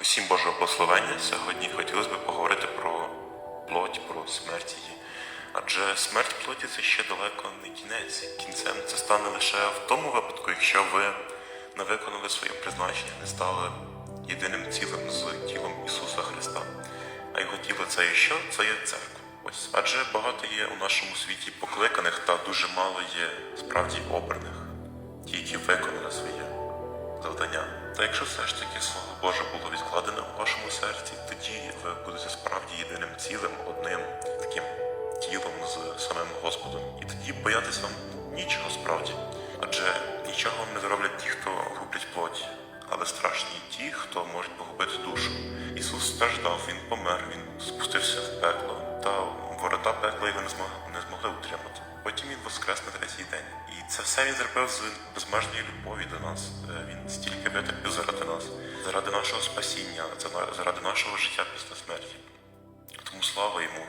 Усім Божого благословення. Сьогодні хотілося б поговорити про плоть, про смерть її. Адже смерть плоті це ще далеко не кінець. Кінцем це стане лише в тому випадку, якщо ви не виконали своє призначення, не стали єдиним цілим з тілом Ісуса Христа. А його тіло це є що? Це є церква. Ось адже багато є у нашому світі покликаних та дуже мало є справді обраних, ті, які виконали своє. Та якщо все ж таки Слово Боже було відкладене у вашому серці, тоді ви будете справді єдиним цілим, одним таким тілом з самим Господом. І тоді боятися вам нічого справді. Адже нічого вам не зроблять ті, хто гублять плоті, але страшні ті, хто можуть погубити душу. Ісус страждав, Він помер, Він спустився в пекло, та ворота пекла його не змогли, воскрес день. І це все він зробив з безмежної любові до нас. Е, Він стільки витерпів заради нас, заради нашого спасіння, заради нашого життя після смерті. Тому слава йому,